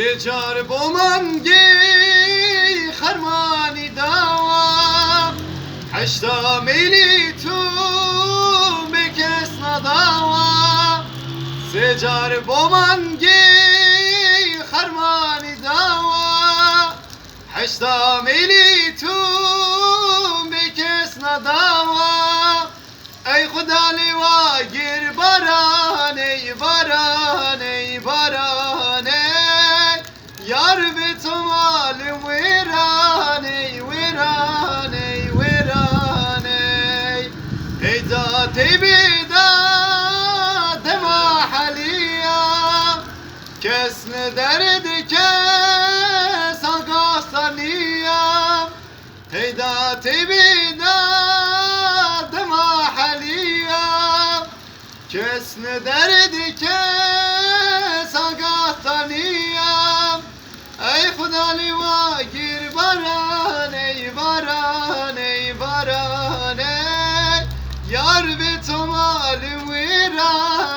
Becar boman gey خرمانی داوا هشتا میلی تو بکس نداوا سجار boman gey خرمانی داوا هشتا میلی تو بکس نداوا ای خدا لیوا گیر باران ای باران Yar be tumal virane virane virane. Heyda tebida dema haliya. Kesne derd kes agastaniya Heyda tebida dema haliya. Kesne derd kes dalıma gir baran ey baran ey baran ey. Yar betom alim viran